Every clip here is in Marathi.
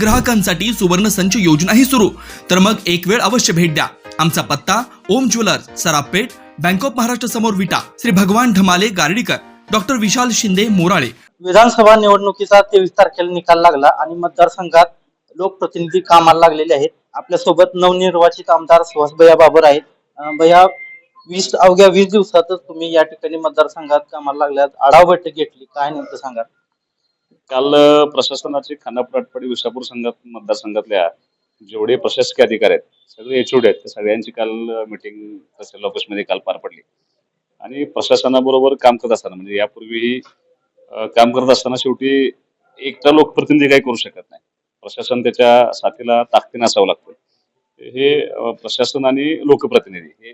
ग्राहकांसाठी सुवर्ण संच योजनाही सुरू. तर मग एक वेळ अवश्य भेट द्या. आमचा पत्ता Om jewellers Sarapeth bank of Maharashtra समोर विटा श्री भगवान ढमाले गार्डीकर डॉक्टर विशाल शिंदे मोराळे. विधानसभा निवडणुकीचा तेवीस तारखेला निकाल लागला आणि मतदारसंघात लोकप्रतिनिधी कामाला लागलेले आहेत. आपल्यासोबत नवनिर्वाचित आमदार सुहास भैया बाबर आहेत. भैया वीस अवघ्या वीस दिवसातच तुम्ही या ठिकाणी मतदारसंघात कामाला लागल्यात. आढावा बैठक घेतली. काय नेमकं सांगा काल प्रशासनाची प्रशासनाचे खानापूर विसापूर संघात मतदारसंघातल्या जेवढे प्रशासकीय अधिकारी आहेत सगळे एचओडी आहेत त्या सगळ्यांची काल मिटिंग तहसील ऑफिसमध्ये काल पार पडली. आणि प्रशासनाबरोबर काम करत असताना म्हणजे यापूर्वीही काम करत असताना शेवटी एकटा लोकप्रतिनिधी काही करू शकत नाही. प्रशासन त्याच्या साथीला ताकदीने असावं लागतं हे प्रशासन आणि लोकप्रतिनिधी हे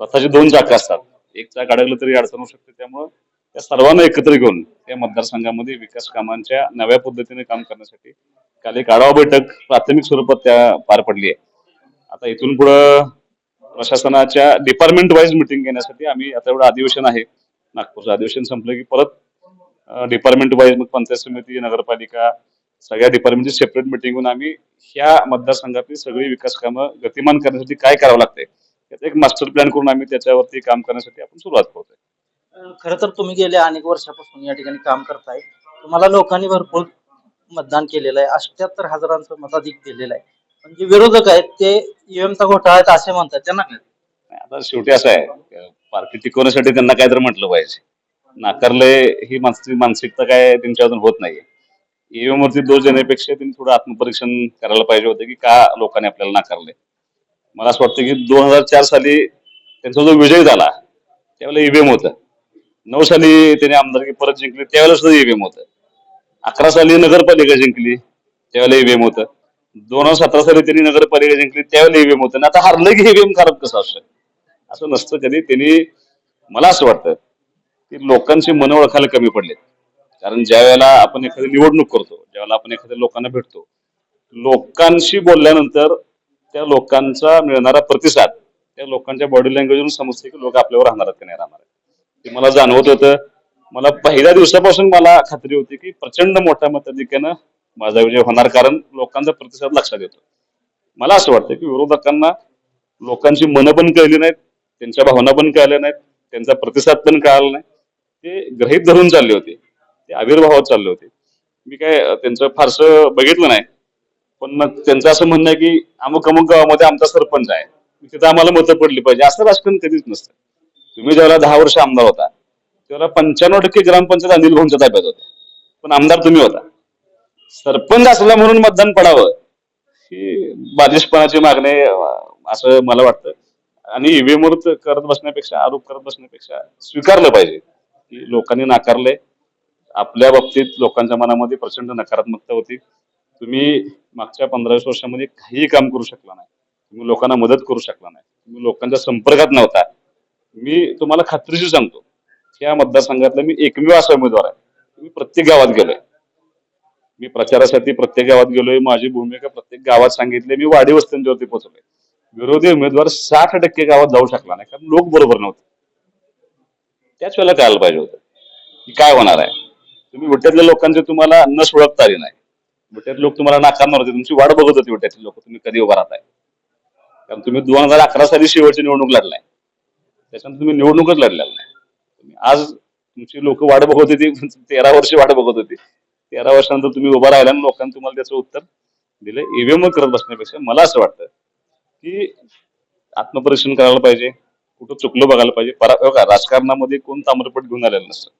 रथाचे दोन चाक असतात. एक चाक अडकलं तरी अडचण होऊ शकते त्यामुळं त्या सर्वांना एकत्र घेऊन त्या मतदारसंघामध्ये विकास कामांच्या नव्या पद्धतीने काम करण्यासाठी काल एक आढावा बैठक प्राथमिक स्वरूपात त्या पार पडली आहे. आता इथून पुढं प्रशासनाच्या डिपार्टमेंट वाईज मिटिंग घेण्यासाठी आम्ही आता एवढं अधिवेशन आहे. नागपूरचं अधिवेशन संपलं की परत डिपार्टमेंट वाईज मग पंचायत समिती नगरपालिका सगळ्या डिपार्टमेंटची सेपरेट मिटिंग होऊन आम्ही ह्या मतदारसंघातली सगळी विकास कामं गतिमान करण्यासाठी काय करावं लागतंय त्याचा एक मास्टर प्लॅन करून आम्ही त्याच्यावरती काम करण्यासाठी आपण सुरुवात करतोय. खरं तर तुम्ही गेल्या अनेक वर्षापासून या ठिकाणी काम करताय. तुम्हाला लोकांनी भरपूर मतदान केलेलं आहे. अठ्याहत्तर हजारांचं मताधिक दिलेलं आहे. पण जे विरोधक आहेत ते ईव्हीएमचा घोटाळा आहेत असे म्हणतात. त्यांना काय? आता शेवटी असं आहे. पार्टी टिकवण्यासाठी त्यांना काहीतरी म्हटलं पाहिजे. नाकारले ही मानसिक मानसिकता काय त्यांच्या अजून होत नाहीये. ईव्हीएम वरती दोष देण्यापेक्षा त्यांनी थोडं आत्मपरीक्षण करायला पाहिजे होतं की का लोकांनी आपल्याला नाकारले. मला असं वाटतं की दोन हजार चार साली त्यांचा जो विजय झाला त्यावेळेला ईव्हीएम होतं. नऊ साली त्यांनी आमदारकी परत जिंकली त्यावेळेला सुद्धा ईव्हीएम होतं. अकरा साली नगरपालिका जिंकली त्यावेळेला ईव्हीएम होतं. दोन हजार सतरा साली त्यांनी नगरपालिका जिंकली त्यावेळेला ईव्हीएम होतं. आणि आता हारलं की ईव्हीएम खराब कसं असतं? असं नसतं कधी. त्यांनी मला असं वाटतं की लोकांची मन ओळखायला कमी पडले कारण ज्या वेळेला आपण एखादी निवडणूक करतो ज्यावेळेला आपण एखाद्या लोकांना भेटतो लोकांशी बोलल्यानंतर त्या लोकांचा मिळणारा प्रतिसाद त्या लोकांच्या बॉडी लँग्वेजवरून समजते की लोक आपल्यावर राहणार आहेत की नाही राहणार आहेत. ते मला जाणवत होतं. मला पहिल्या दिवसापासून मला खात्री होती की प्रचंड मोठ्या मताधिक्यानं माझा विजय होणार कारण लोकांचा प्रतिसाद लक्षात येतो. मला असं वाटतं की विरोधकांना लोकांची मनं पण कळली नाहीत त्यांच्या भावना पण कळल्या नाहीत त्यांचा प्रतिसाद पण कळाला नाही. ते ग्रहित धरून चालले होते. ते आविर्भावात चालले होते. मी काय त्यांचं फारसं बघितलं नाही. पण मग त्यांचं असं म्हणणं आहे की अमुक अमुक गावामध्ये आमचा सरपंच आहे. तिथं आम्हाला मतं पडली पाहिजे. असं राजकारण कधीच नसतं. तुम्ही ज्यावेळेला दहा वर्ष आमदार होता त्यावेळेला पंच्याण्णव टक्के ग्रामपंचायत अनिल भाऊंच्या ताब्यात होत्या पण आमदार तुम्ही होता. सरपंच असला म्हणून मतदान पडावं ही बालिशपणाची मागणी असं मला वाटतं. आणि ईव्हीएम वर करत बसण्यापेक्षा आरोप करत बसण्यापेक्षा स्वीकारलं पाहिजे. की लोकांनी नाकारले. आपल्या बाबतीत लोकांच्या मनामध्ये प्रचंड नकारात्मकता होती. तुम्ही मागच्या पंधरावीस वर्षामध्ये काहीही काम करू शकला नाही. तुम्ही लोकांना मदत करू शकला नाही. तुम्ही लोकांच्या संपर्कात नव्हता. मी तुम्हाला खात्रीशी सांगतो. या मतदारसंघातला मी एकमेव असा उमेदवार आहे. मी प्रत्येक गावात गेलोय. मी प्रचारासाठी प्रत्येक गावात गेलोय. माझी भूमिका प्रत्येक गावात सांगितली. मी वाडी वस्त्यांच्यावरती पोहोचलोय. विरोधी उमेदवार साठ टक्के गावात जाऊ शकला नाही. कारण लोक बरोबर नव्हते. त्याच वेळेला कळायला पाहिजे होतं? की काय होणार आहे? तुम्ही विट्यातल्या लोकांचे तुम्हाला न ओळखता आली नाही. विट्यात लोक तुम्हाला नाकारणार होते. तुमची वाट बघत होती विट्यातले लोक. तुम्ही कधी उभा राहताय? कारण तुम्ही दोन हजार अकरा साली शेवटची निवडणूक लढलाय. त्याच्यानंतर तुम्ही निवडणूकच लढलेला नाही. तुम्ही आज तुमची लोक वाट बघत होती तेरा वर्ष वाट बघत होती. तेरा वर्षानंतर तुम्ही उभा राहिला आणि लोकांनी तुम्हाला त्याचं उत्तर दिलं. ईव्हीएम करत बसण्यापेक्षा मला असं वाटतं की आत्मपरीक्षण करायला पाहिजे कुठं चुकलं बघायला पाहिजे. परा राजकारणामध्ये कोण ताम्रपट घेऊन आलेलं नसतं.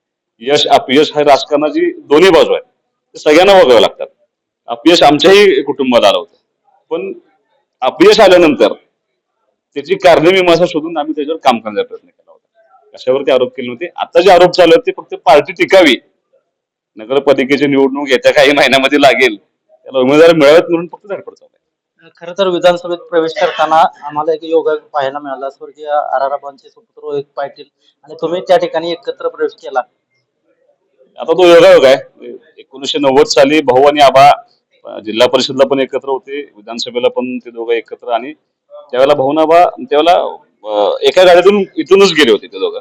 यश अपयश हे राजकारणाची दोन्ही बाजू आहेत. ते सगळ्यांना बघावं लागतात. अपयश आमच्याही कुटुंबाला आलं होतं. पण अपयश आल्यानंतर त्याची कारणे मीमांसा शोधून आम्ही त्याच्यावर काम करण्याचा प्रयत्न केला होता. कशावरती आरोप केले होते आता जे आरोप चालू आहेत ते फक्त पार्टी टिकावी. नगरपालिकेची निवडणूक येत्या काही महिन्यामध्ये लागेल. त्याला उमेदवार मिळावेत म्हणून फक्त धडपड चालू खरं तर विधानसभेत प्रवेश करताना आम्हाला एक योगा पाहायला मिळाला. स्वर्गीय आराराबांचे सुपुत्र रोहित पाटील आणि तुम्ही त्या ठिकाणी एकत्र प्रवेश केला. आता तो योगायोग आहे. एकोणीसशे नव्वद साली भाऊ आणि आबा जिल्हा परिषदला पण एकत्र होते. विधानसभेला पण ते दोघं एकत्र आणि त्यावेळेला भाऊनाबा त्यावेळेला एका गाडीतून इथूनच गेले होते ते दोघं.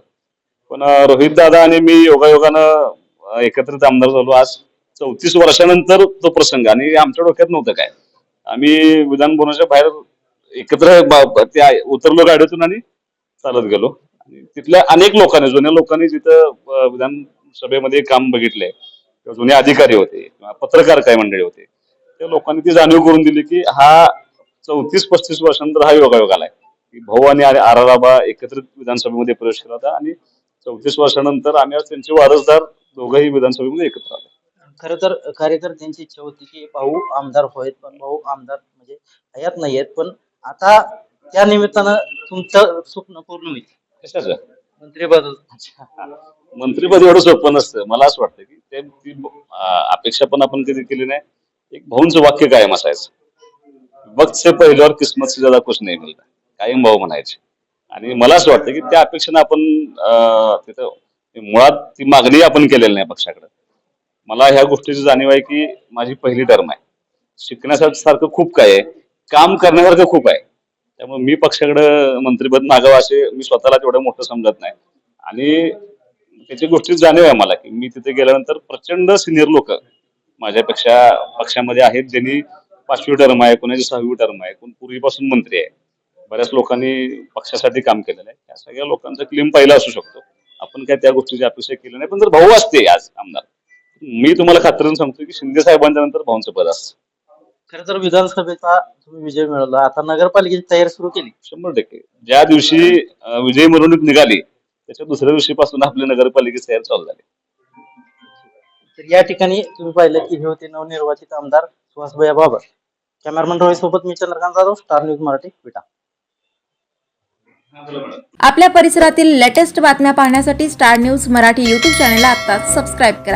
पण रोहित दादा आणि मी योगायोगानं एकत्रित आमदार झालो. आज चौतीस वर्षानंतर तो प्रसंग आणि आमच्या डोक्यात नव्हतं काय. आम्ही विधान भवनाच्या बाहेर एकत्र त्या उतरलो गाडीतून आणि चालत गेलो. आणि तिथल्या अनेक लोकांनी जुन्या लोकांनी तिथं विधानसभेमध्ये काम बघितलंय किंवा जुने अधिकारी होते किंवा पत्रकार काय मंडळी होते त्या लोकांनी ती जाणीव करून दिली की हा चौतीस पस्तीस वर्षानंतर हा योगायोग आलाय. की भाऊ आणि आर- आराराबा एकत्रित विधानसभेमध्ये प्रवेश केला होता आणि चौतीस वर्षानंतर आम्ही आज त्यांचे वारसदार दोघंही विधानसभेमध्ये एकत्र आलो खरं तर कार्यकर्त्यांची इच्छा होती की भाऊ आमदार होत पण भाऊ आमदार म्हणजे हयात नाही आहेत पण आता त्या निमित्तानं तुमचं स्वप्न पूर्ण होईल. कशाचं? मंत्रिपद. मंत्रीपद एवढं सोपं नसतं. मला असं वाटतं की ते अपेक्षा पण आपण कधी केली नाही. एक भाऊंचं वाक्य कायम असायचं. वक्त से पहिल्यावर किस्मत से ज्यादा कुछ नाही मिळत कायम भाऊ म्हणायचे. आणि मला असं वाटतं की त्या अपेक्षेनं आपण तिथं मुळात ती मागणी आपण केलेली नाही पक्षाकडे. मला ह्या गोष्टीची जाणीव आहे की माझी पहिली टर्म आहे. शिकण्यासाठी सारखं खूप काय आहे. काम करण्यासारखं खूप आहे. त्यामुळे मी पक्षाकडे मंत्रीपद मागावं असे मी स्वतःला तेवढं मोठं समजत नाही. आणि त्याची गोष्टी जाणीव आहे मला की मी तिथे गेल्यानंतर प्रचंड सिनियर लोक माझ्यापेक्षा पक्षामध्ये आहेत. ज्यांनी पाचवी टर्म आहे कोणाची सहावी टर्म आहे कोण पूर्वीपासून मंत्री आहे. बऱ्याच लोकांनी पक्षासाठी काम केलेलं आहे. त्या सगळ्या लोकांचा क्लेम पहिला असू शकतो. आपण काय त्या गोष्टीची अपेक्षा केली नाही पण जर भाऊ असते आज आमदार मी तुम्हाला खात्रीने सांगतो की शिंदे साहेबांच्या नंतर भाऊंचं पद असतं. खरं तर विधानसभेचा तुम्ही विजय मिळवला. आता नगरपालिकेची तयारी सुरू केली. शंभर टक्के. ज्या दिवशी अं, विजयी मिरवणूक निघाली त्याच्या दुसऱ्या दिवशीपासून आपल्या नगरपालिकेची तयारी चालू झाली. तर या ठिकाणी तुम्ही पाहिलं की हे होते नवनिर्वाचित आमदार सुहासभया बाबर. कॅमेरामन रोहित सोबत मी चंद्रकांत जाधव स्टार न्यूज मराठी विटा. आपल्या परिसरातील लेटेस्ट बातम्या पाहण्यासाठी star news Marathi YouTube channel आत्ताच सबस्क्राईब करा.